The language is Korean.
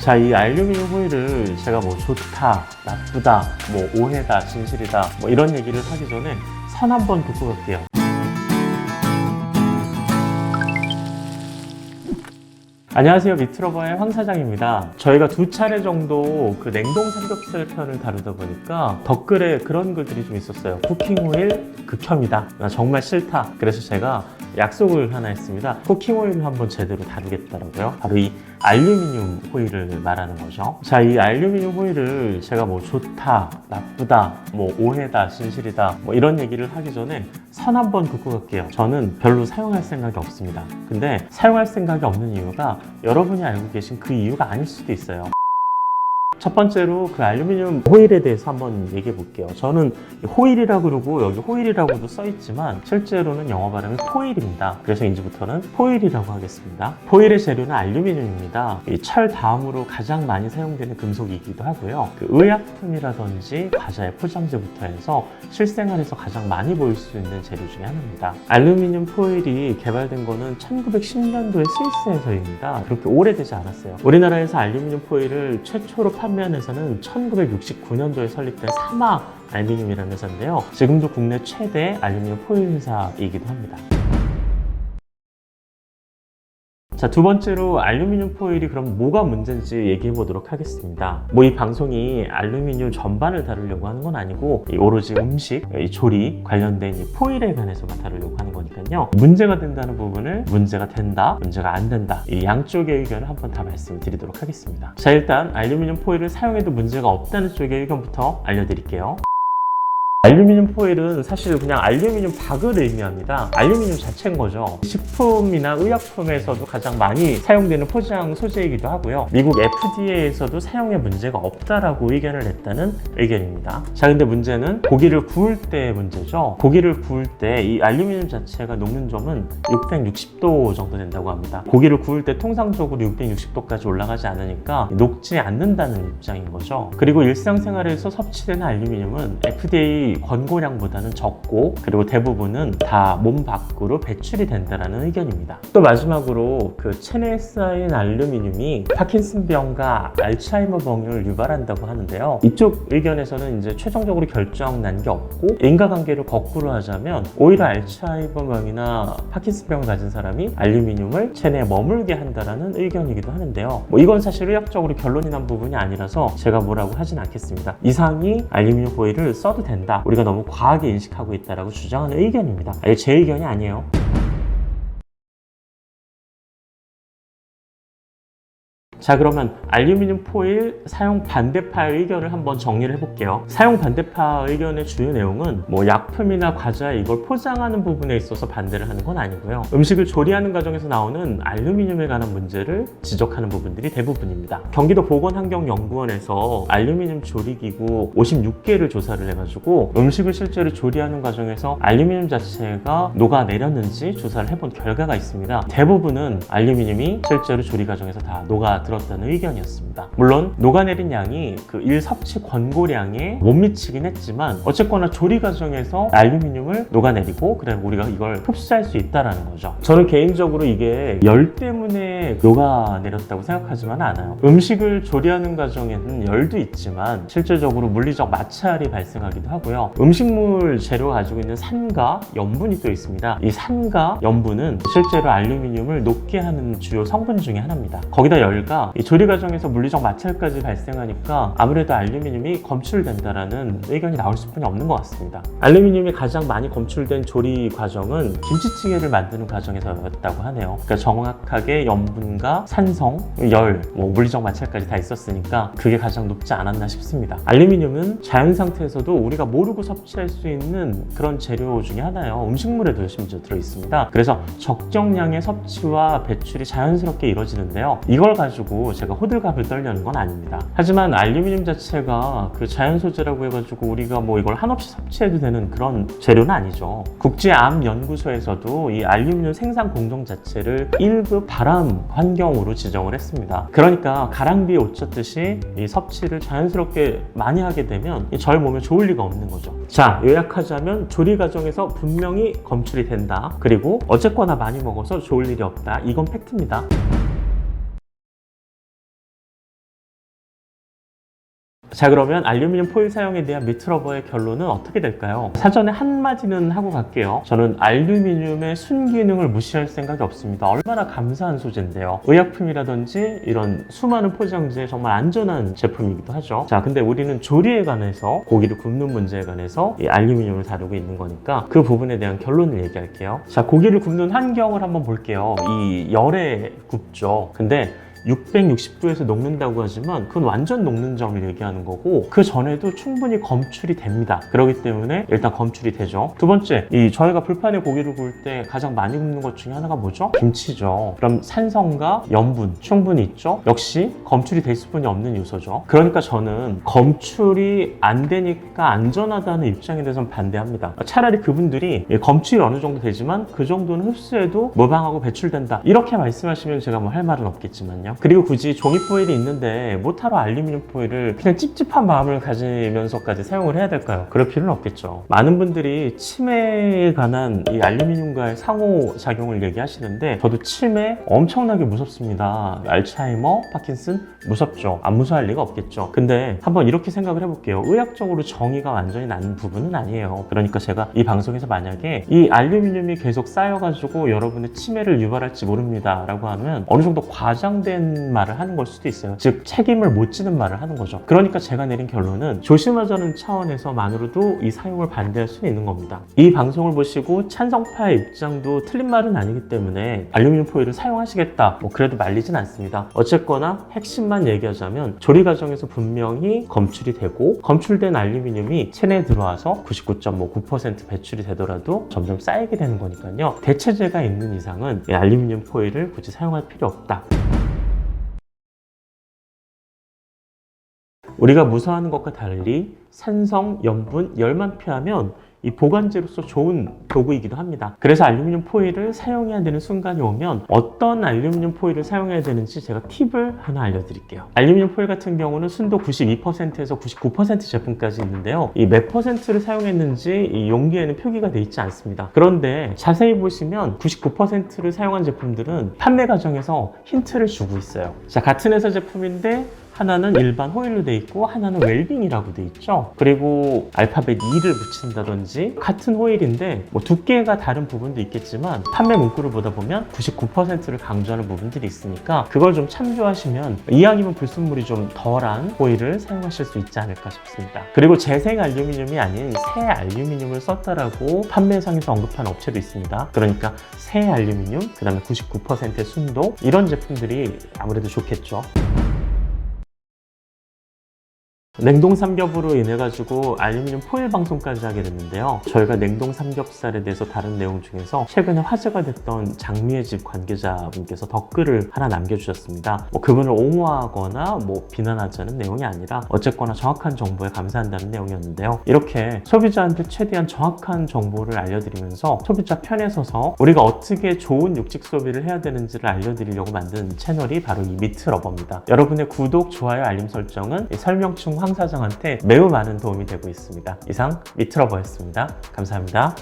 자, 이 알루미늄 호일을 제가 뭐 좋다, 나쁘다, 뭐 오해다, 진실이다, 뭐 이런 얘기를 하기 전에 선 한번 긋고 갈게요. 안녕하세요. 미트러버의 황 사장입니다. 저희가 두 차례 정도 그 냉동 삼겹살 편을 다루다 보니까 댓글에 그런 글들이 좀 있었어요. 쿠킹 오일 극혐이다. 나 정말 싫다. 그래서 제가 약속을 하나 했습니다. 쿠킹 오일을 한번 제대로 다루겠다라고요. 바로 이 알루미늄 호일을 말하는 거죠. 자, 이 알루미늄 호일을 제가 뭐 좋다, 나쁘다, 뭐 오해다, 진실이다, 뭐 이런 얘기를 하기 전에 선 한번 긋고 갈게요. 저는 별로 사용할 생각이 없습니다. 근데 사용할 생각이 없는 이유가 여러분이 알고 계신 그 이유가 아닐 수도 있어요. 첫 번째로 그 알루미늄 호일에 대해서 한번 얘기해 볼게요. 저는 호일이라고 그러고 여기 호일이라고도 써 있지만 실제로는 영어 발음은 포일입니다. 그래서 이제부터는 포일이라고 하겠습니다. 포일의 재료는 알루미늄입니다. 이철 다음으로 가장 많이 사용되는 금속이기도 하고요. 그 의약품이라든지 과자의 포장재부터 해서 실생활에서 가장 많이 보일 수 있는 재료 중에 하나입니다. 알루미늄 포일이 개발된 거는 1910년도에 스위스에서입니다. 그렇게 오래되지 않았어요. 우리나라에서 알루미늄 포일을 최초로 판매 한 회사는 1969년도에 설립된 사마 알루미늄이라는 회사인데요. 지금도 국내 최대 알루미늄 포일 회사이기도 합니다. 자, 두 번째로 알루미늄 포일이 그럼 뭐가 문제인지 얘기해 보도록 하겠습니다. 뭐 이 방송이 알루미늄 전반을 다루려고 하는 건 아니고 이 오로지 음식, 이 조리 관련된 이 포일에 관해서만 다루려고 하는 거니까요. 문제가 된다는 부분을 문제가 된다, 문제가 안 된다. 이 양쪽의 의견을 한번 다 말씀드리도록 하겠습니다. 자, 일단 알루미늄 포일을 사용해도 문제가 없다는 쪽의 의견부터 알려드릴게요. 알루미늄 포일은 사실 그냥 알루미늄 박을 의미합니다. 알루미늄 자체인 거죠. 식품이나 의약품에서도 가장 많이 사용되는 포장 소재이기도 하고요. 미국 FDA에서도 사용에 문제가 없다라고 의견을 냈다는 의견입니다. 자, 근데 문제는 고기를 구울 때 문제죠. 고기를 구울 때 이 알루미늄 자체가 녹는 점은 660도 정도 된다고 합니다. 고기를 구울 때 통상적으로 660도까지 올라가지 않으니까 녹지 않는다는 입장인 거죠. 그리고 일상생활에서 섭취되는 알루미늄은 FDA 권고량보다는 적고 그리고 대부분은 다 몸 밖으로 배출이 된다는 의견입니다. 또 마지막으로 그 체내에 쌓인 알루미늄이 파킨슨병과 알츠하이머 병을 유발한다고 하는데요. 이쪽 의견에서는 이제 최종적으로 결정 난 게 없고 인과관계를 거꾸로 하자면 오히려 알츠하이머병이나 파킨슨병을 가진 사람이 알루미늄을 체내에 머물게 한다라는 의견이기도 하는데요. 뭐 이건 사실 의학적으로 결론이 난 부분이 아니라서 제가 뭐라고 하진 않겠습니다. 이상이 알루미늄 호일을 써도 된다. 우리가 너무 과하게 인식하고 있다라고 주장하는 의견입니다. 이게 제 의견이 아니에요. 자 그러면 알루미늄 포일 사용 반대파 의견을 한번 정리를 해볼게요. 사용 반대파 의견의 주요 내용은 뭐 약품이나 과자 이걸 포장하는 부분에 있어서 반대를 하는 건 아니고요. 음식을 조리하는 과정에서 나오는 알루미늄에 관한 문제를 지적하는 부분들이 대부분입니다. 경기도 보건환경연구원에서 알루미늄 조리기구 56개를 조사를 해가지고 음식을 실제로 조리하는 과정에서 알루미늄 자체가 녹아내렸는지 조사를 해본 결과가 있습니다. 대부분은 알루미늄이 실제로 조리 과정에서 다 녹아 들 었다는 의견이었습니다. 물론 녹아내린 양이 그 일 섭취 권고량에 못 미치긴 했지만 어쨌거나 조리 과정에서 알루미늄을 녹아내리고 그다음에 우리가 이걸 흡수할 수 있다라는 거죠. 저는 개인적으로 이게 열 때문에 녹아내렸다고 생각하지만 않아요. 음식을 조리하는 과정에는 열도 있지만 실질적으로 물리적 마찰이 발생하기도 하고요. 음식물 재료가 가지고 있는 산과 염분이 또 있습니다. 이 산과 염분은 실제로 알루미늄을 녹게 하는 주요 성분 중에 하나입니다. 거기다 열과 이 조리 과정에서 물리적 마찰까지 발생하니까 아무래도 알루미늄이 검출된다라는 의견이 나올 수뿐이 없는 것 같습니다. 알루미늄이 가장 많이 검출된 조리 과정은 김치찌개를 만드는 과정에서였다고 하네요. 그러니까 정확하게 염분과 산성, 열, 뭐 물리적 마찰까지 다 있었으니까 그게 가장 높지 않았나 싶습니다. 알루미늄은 자연 상태에서도 우리가 모르고 섭취할 수 있는 그런 재료 중에 하나예요. 음식물에도 심지어 들어 있습니다. 그래서 적정량의 섭취와 배출이 자연스럽게 이루어지는데요. 이걸 가지고 제가 호들갑을 떨려는 건 아닙니다. 하지만 알루미늄 자체가 그 자연 소재라고 해가지고 우리가 뭐 이걸 한없이 섭취해도 되는 그런 재료는 아니죠. 국제암연구소에서도 이 알루미늄 생산 공정 자체를 1급 발암 환경으로 지정을 했습니다. 그러니까 가랑비에 옷 젖듯이 이 섭취를 자연스럽게 많이 하게 되면 절 몸에 좋을 리가 없는 거죠. 자, 요약하자면 조리 과정에서 분명히 검출이 된다. 그리고 어쨌거나 많이 먹어서 좋을 일이 없다. 이건 팩트입니다. 자 그러면 알루미늄 포일 사용에 대한 미트러버의 결론은 어떻게 될까요? 사전에 한마디는 하고 갈게요. 저는 알루미늄의 순기능을 무시할 생각이 없습니다. 얼마나 감사한 소재인데요. 의약품이라든지 이런 수많은 포장지에 정말 안전한 제품이기도 하죠. 자 근데 우리는 조리에 관해서 고기를 굽는 문제에 관해서 이 알루미늄을 다루고 있는 거니까 그 부분에 대한 결론을 얘기할게요. 자 고기를 굽는 환경을 한번 볼게요. 이 열에 굽죠. 근데 660도에서 녹는다고 하지만 그건 완전 녹는 점을 얘기하는 거고 그 전에도 충분히 검출이 됩니다. 그렇기 때문에 일단 검출이 되죠. 두 번째, 이 저희가 불판에 고기를 구울 때 가장 많이 굽는 것 중에 하나가 뭐죠? 김치죠. 그럼 산성과 염분 충분히 있죠. 역시 검출이 될 수뿐이 없는 요소죠. 그러니까 저는 검출이 안 되니까 안전하다는 입장에 대해서는 반대합니다. 차라리 그분들이 검출이 어느 정도 되지만 그 정도는 흡수해도 무방하고 배출된다. 이렇게 말씀하시면 제가 뭐 할 말은 없겠지만요. 그리고 굳이 종이 포일이 있는데 못하러 알루미늄 포일을 그냥 찝찝한 마음을 가지면서까지 사용을 해야 될까요? 그럴 필요는 없겠죠. 많은 분들이 치매에 관한 이 알루미늄과의 상호작용을 얘기하시는데 저도 치매 엄청나게 무섭습니다. 알츠하이머, 파킨슨 무섭죠. 안 무서워할 리가 없겠죠. 근데 한번 이렇게 생각을 해볼게요. 의학적으로 정의가 완전히 난 부분은 아니에요. 그러니까 제가 이 방송에서 만약에 이 알루미늄이 계속 쌓여가지고 여러분의 치매를 유발할지 모릅니다. 라고 하면 어느 정도 과장된 말을 하는 걸 수도 있어요. 즉, 책임을 못 지는 말을 하는 거죠. 그러니까 제가 내린 결론은 조심하자는 차원에서만으로도 이 사용을 반대할 수는 있는 겁니다. 이 방송을 보시고 찬성파의 입장도 틀린 말은 아니기 때문에 알루미늄 포일을 사용하시겠다. 뭐 그래도 말리진 않습니다. 어쨌거나 핵심만 얘기하자면 조리 과정에서 분명히 검출이 되고 검출된 알루미늄이 체내에 들어와서 99.9% 배출이 되더라도 점점 쌓이게 되는 거니까요. 대체제가 있는 이상은 이 알루미늄 포일을 굳이 사용할 필요 없다. 우리가 무서워하는 것과 달리 산성, 염분, 열만 피하면 이 보관제로서 좋은 도구이기도 합니다. 그래서 알루미늄 포일을 사용해야 되는 순간이 오면 어떤 알루미늄 포일을 사용해야 되는지 제가 팁을 하나 알려드릴게요. 알루미늄 포일 같은 경우는 순도 92%에서 99% 제품까지 있는데요. 이 몇 퍼센트를 사용했는지 이 용기에는 표기가 되어 있지 않습니다. 그런데 자세히 보시면 99%를 사용한 제품들은 판매 과정에서 힌트를 주고 있어요. 자, 같은 회사 제품인데 하나는 일반 호일로 돼 있고 하나는 웰빙이라고 돼 있죠. 그리고 알파벳 E를 붙인다든지 같은 호일인데 뭐 두께가 다른 부분도 있겠지만 판매 문구를 보다 보면 99%를 강조하는 부분들이 있으니까 그걸 좀 참조하시면 이왕이면 불순물이 좀 덜한 호일을 사용하실 수 있지 않을까 싶습니다. 그리고 재생 알루미늄이 아닌 새 알루미늄을 썼다라고 판매상에서 언급한 업체도 있습니다. 그러니까 새 알루미늄, 그 다음에 99%의 순도 이런 제품들이 아무래도 좋겠죠. 냉동 삼겹으로 인해 가지고 알루미늄 포일 방송까지 하게 됐는데요. 저희가 냉동 삼겹살에 대해서 다른 내용 중에서 최근에 화제가 됐던 장미의 집 관계자분께서 댓글을 하나 남겨주셨습니다. 뭐 그분을 옹호하거나 뭐 비난하자는 내용이 아니라 어쨌거나 정확한 정보에 감사한다는 내용이었는데요. 이렇게 소비자한테 최대한 정확한 정보를 알려드리면서 소비자 편에 서서 우리가 어떻게 좋은 육식 소비를 해야 되는지를 알려드리려고 만든 채널이 바로 이 미트 러버입니다. 여러분의 구독, 좋아요, 알림 설정은 이 설명충 황 사장한테 매우 많은 도움이 되고 있습니다. 이상 미트러버였습니다. 감사합니다.